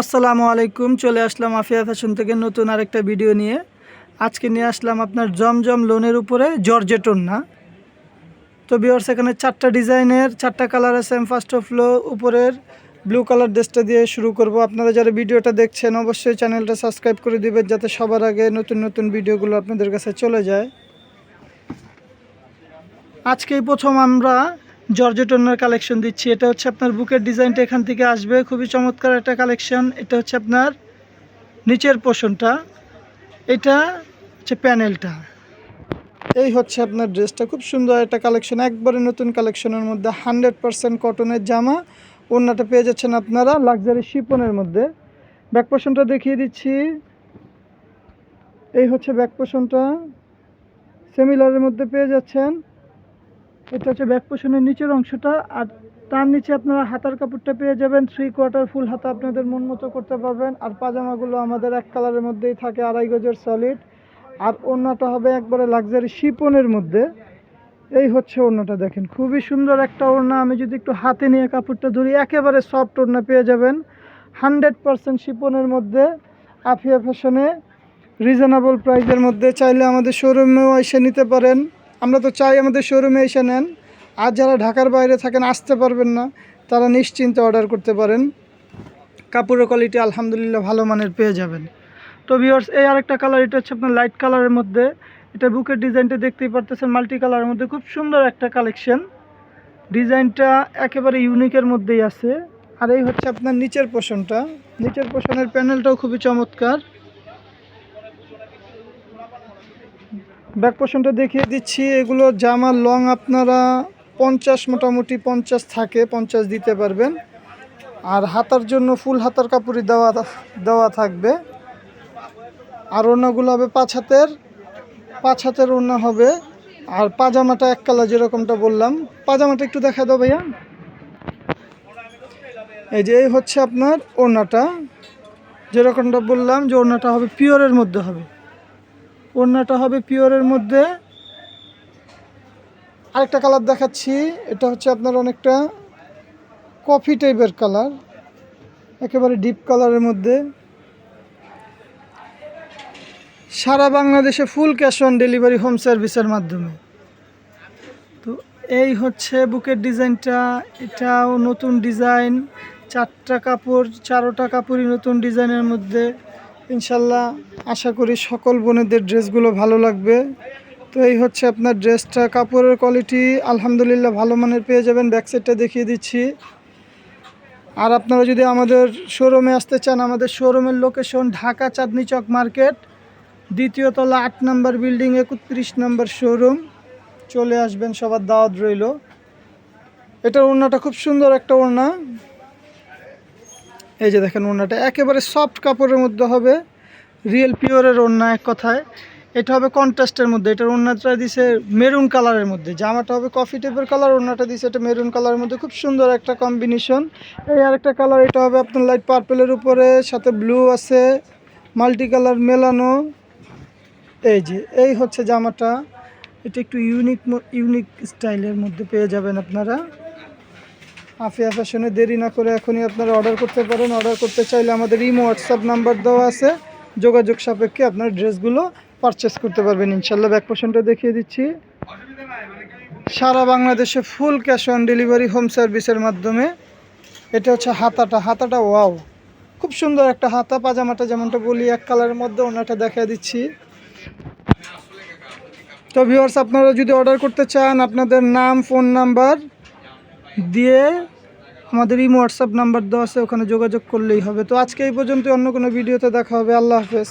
আসসালামু আলাইকুম, চলে আসলাম আফিয়া ফ্যাশন থেকে নতুন আরেকটা ভিডিও নিয়ে। আজকে নিয়ে আসলাম আপনার জমজম লোনের উপরে জর্জেটন, না? তো বিয়ার্স এখানে চারটা ডিজাইনের, চারটা কালার আছে ফার্স্ট অফ লো উপরের ব্লু কালার ড্রেসটা দিয়ে শুরু করব। আপনারা যারা ভিডিওটা দেখছেন, অবশ্যই চ্যানেলটা সাবস্ক্রাইব করে দেবেন, যাতে সবার আগে নতুন নতুন ভিডিওগুলো আপনাদের কাছে চলে যায়। আজকেই প্রথম আমরা জর্জেটনের কালেকশন দিচ্ছি। এটা হচ্ছে আপনার বুকের ডিজাইনটা এখান থেকে আসবে। খুবই চমৎকার একটা কালেকশন এটা হচ্ছে আপনার নিচের পোষণটা। এটা হচ্ছে প্যানেলটা। এই হচ্ছে আপনার ড্রেসটা। খুব সুন্দর একটা কালেকশন একবারে নতুন কালেকশনের মধ্যে হান্ড্রেড পারসেন্ট কটনের জামা। ওড়নাটা পেয়ে যাচ্ছেন আপনারা লাক্সারি শিপনের মধ্যে। ব্যাক পোষণটা দেখিয়ে দিচ্ছি। এই হচ্ছে ব্যাক পোষণটা সেমিলারের মধ্যে পেয়ে যাচ্ছেন। এটা হচ্ছে ব্যাক পোষণের নিচের অংশটা, আর তার নিচে আপনারা হাতার কাপড়টা পেয়ে যাবেন থ্রি কোয়ার্টার ফুল হাতা আপনাদের মন মতো করতে পারবেন, আর পাজামাগুলো আমাদের এক কালারের মধ্যেই থাকে, আড়াই গজের সলিড আর ওড়নাটা হবে একবারে লাক্সারি শিপনের মধ্যে। এই হচ্ছে ওড়নাটা দেখেন, খুবই সুন্দর একটা ওড়না, আমি যদি একটু হাতে নিয়ে কাপড়টা ধরি, একেবারে সফট ওড়না পেয়ে যাবেন হান্ড্রেড পারসেন্ট শিপনের মধ্যে, আফিয়া ফ্যাশনে রিজনেবল প্রাইসের মধ্যে, চাইলে আমাদের শোরুমেও এসে নিতে পারেন। আমরা তো চাই আমাদের শোরুমে এসে নেন। আর যারা ঢাকার বাইরে থাকেন, আসতে পারবেন না, তারা নিশ্চিন্তে অর্ডার করতে পারেন। কাপড়ের কোয়ালিটি আলহামদুলিল্লাহ ভালো মানের পেয়ে যাবেন। তো ভিওর্স এই আরেকটা কালার এটা হচ্ছে আপনার লাইট কালারের মধ্যে। এটা বুকের ডিজাইনটা দেখতেই পারতেছেন মাল্টি কালারের মধ্যে। খুব সুন্দর একটা কালেকশন ডিজাইনটা একেবারে ইউনিকের মধ্যেই আছে। আর এই হচ্ছে আপনার নিচের পোষণটা নিচের পোষণের প্যানেলটাও খুবই চমৎকার। ব্যাক পোর্শনটা দেখিয়ে দিচ্ছি, এগুলো জামার লং আপনারা পঞ্চাশ, মোটামুটি পঞ্চাশ থাকে, পঞ্চাশ দিতে পারবেন। আর হাতার জন্য ফুল হাতার কাপড়ই দেওয়া দেওয়া থাকবে। আর ওড়নাগুলো হবে পাঁচ হাতের পাঁচ হাতের ওড়না হবে। আর পাজামাটা এক কালার যেরকমটা বললাম। পাজামাটা একটু দেখা দাও ভাইয়া। এই যে এই হচ্ছে আপনার ওড়নাটা যেরকমটা বললাম যে ওড়নাটা হবে পিওরের মধ্যে হবে। ওড়নাটা হবে পিওরের মধ্যে। আরেকটা কালার দেখাচ্ছি, এটা হচ্ছে আপনার অনেকটা কফি টাইপের কালার একেবারে ডিপ কালারের মধ্যে। সারা বাংলাদেশে full cash on delivery home সার্ভিসের মাধ্যমে। তো এই হচ্ছে বুকের ডিজাইনটা, এটাও নতুন ডিজাইন, চারটা কাপড়, চারোটা কাপড়ই নতুন ডিজাইনের মধ্যে। ইনশাল্লাহ আশা করি সকল বোনেদের ড্রেসগুলো ভালো লাগবে। তো এই হচ্ছে আপনার ড্রেসটা। কাপড়ের কোয়ালিটি আলহামদুলিল্লাহ ভালো মানের পেয়ে যাবেন। ব্যাক সাইডটা দেখিয়ে দিচ্ছি। আর আপনারা যদি আমাদের শোরুমে আসতে চান, আমাদের শোরুমের লোকেশন ঢাকা চাঁদনি চক মার্কেট, দ্বিতীয় তলা আট নম্বর বিল্ডিং একত্রিশ নম্বর শোরুম চলে আসবেন, সবার দাওয়াত রইল। এটার ওড়নাটা খুব সুন্দর একটা ওড়না। এই যে দেখেন ওড়নাটা, একেবারে সফট কাপড়ের মধ্যে হবে রিয়েল পিওরের ওড়না এক কথায়। এটা হবে কন্ট্রাস্টের মধ্যে, এটার ওড়নাটা দিছে মেরুন কালারের মধ্যে। জামাটা হবে কফি টাইপের কালার ওড়নাটা দিছে এটা মেরুন কালারের মধ্যে। খুব সুন্দর একটা কম্বিনেশন এই আরেকটা কালার এটা হবে আপনার লাইট পার্পেলের উপরে, সাথে ব্লু আছে মাল্টি কালার মেলানো। এই যে, এই হচ্ছে জামাটা। এটা একটু ইউনিক ইউনিক স্টাইলের মধ্যে পেয়ে যাবেন আপনারা। আফিয়া ফ্যাশনে দেরি না করে এখনই আপনারা অর্ডার করতে পারেন। অর্ডার করতে চাইলে আমাদের ইমো হোয়াটসঅ্যাপ নাম্বার দেওয়া আছে। যোগাযোগ সাপেক্ষে আপনার ড্রেসগুলো পারচেস করতে পারবেন। ইনশাল্লাহ ব্যাক পোর্শনটা দেখিয়ে দিচ্ছি। সারা বাংলাদেশে full cash on delivery home সার্ভিসের মাধ্যমে। এটা হচ্ছে হাতাটা। হাতাটা ওয়াও খুব সুন্দর একটা হাতা, পাজামাটা যেমনটা বলি, এক কালারের মধ্যে ওনাটা দেখিয়ে দিচ্ছি। তো ভিউয়ার্স আপনারা যদি অর্ডার করতে চান, আপনাদের নাম ফোন নাম্বার দিয়ে আমাদের ইমো হোয়াটসঅ্যাপ নাম্বার দেওয়া আছে, ওখানে যোগাযোগ করলেই হবে। তো আজকে এই পর্যন্ত অন্য কোনো ভিডিওতে দেখা হবে। আল্লাহ হাফেজ।